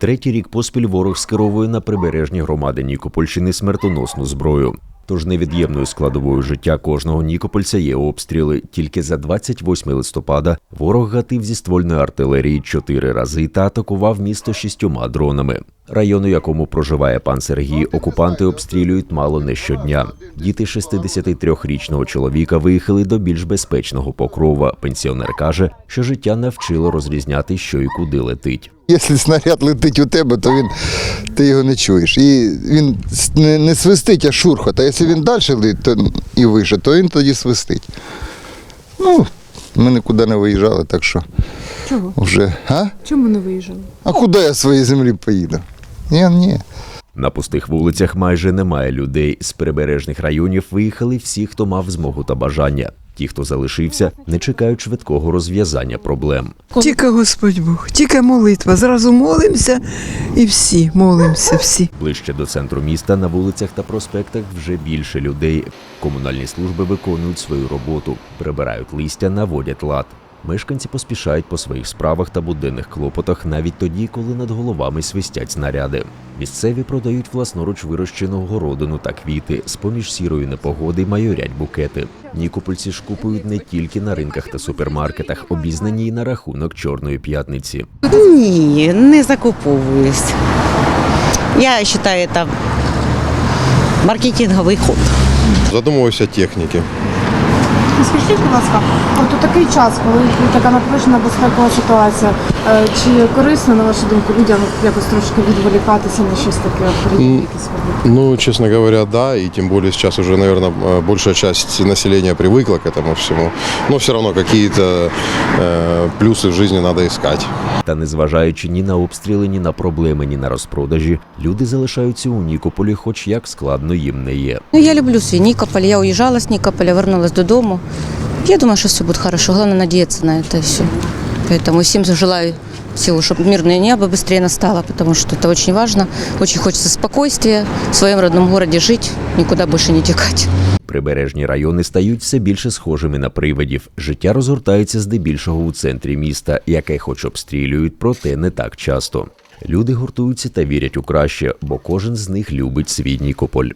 Третій рік поспіль ворог скеровує на прибережні громади Нікопольщини смертоносну зброю. Тож невід'ємною складовою життя кожного нікопольця є обстріли. Тільки за 28 листопада ворог гатив зі ствольної артилерії чотири рази та атакував місто шістьома дронами. Район, у якому проживає пан Сергій, окупанти обстрілюють мало не щодня. Діти 63-річного чоловіка виїхали до більш безпечного покрова. Пенсіонер каже, що життя навчило розрізняти, що і куди летить. Якщо снаряд летить у тебе, то він, ти його не чуєш. І він не, не свистить, а шурхот. А якщо він далі летить то, і вище, то він тоді свистить. Ну, ми нікуди не виїжджали, так що Чого? вже. А? Чому не виїжджали? А куди я з своєї землі поїду? Ні, ні. На пустих вулицях майже немає людей. З прибережних районів виїхали всі, хто мав змогу та бажання. Ті, хто залишився, не чекають швидкого розв'язання проблем. Тільки Господь Бог, тільки молитва. Зразу молимося і всі молимося, всі. Ближче до центру міста на вулицях та проспектах вже більше людей. Комунальні служби виконують свою роботу, прибирають листя, наводять лад. Мешканці поспішають по своїх справах та буденних клопотах навіть тоді, коли над головами свистять снаряди. Місцеві продають власноруч вирощену городину та квіти. З поміж сірої непогоди майорять букети. Нікопольці ж купують не тільки на ринках та супермаркетах, обізнані й на рахунок Чорної п'ятниці. Ні, не закуповуюсь. Я вважаю, це маркетинговий ход. Задумываюсь о технике. Скажіть, будь ласка, от у такий час, коли така напружена безпекова ситуація, чи корисно, на вашу думку, людям якось трошки відволікатися на щось таке, приїхати якісь робити? Ну, честно говоря, да, и тем более сейчас уже, наверное, большая часть населения привыкла к этому всему. Но все равно какие-то э, плюсы в жизни надо искать. Та незважаючи ні на обстріли, ні на проблеми, ні на розпродажі, люди залишаються у Нікополі, хоч як складно їм не є. Ну, я люблю свій Нікополь. Я уїжджала з Нікополя, вернулась додому. Я думаю, що все буде хорошо. Главное надеяться на это и все. Поэтому всем желаю всего, чтобы мирное небо быстрее настало, потому что это очень важно. Очень хочется спокойствия, в своем родном городе жить, никуда больше не текать. Прибережні райони стають все більше схожими на привидів. Життя розгортається здебільшого у центрі міста, яке хоч обстрілюють, проте не так часто. Люди гуртуються та вірять у краще, бо кожен з них любить свій Нікополь.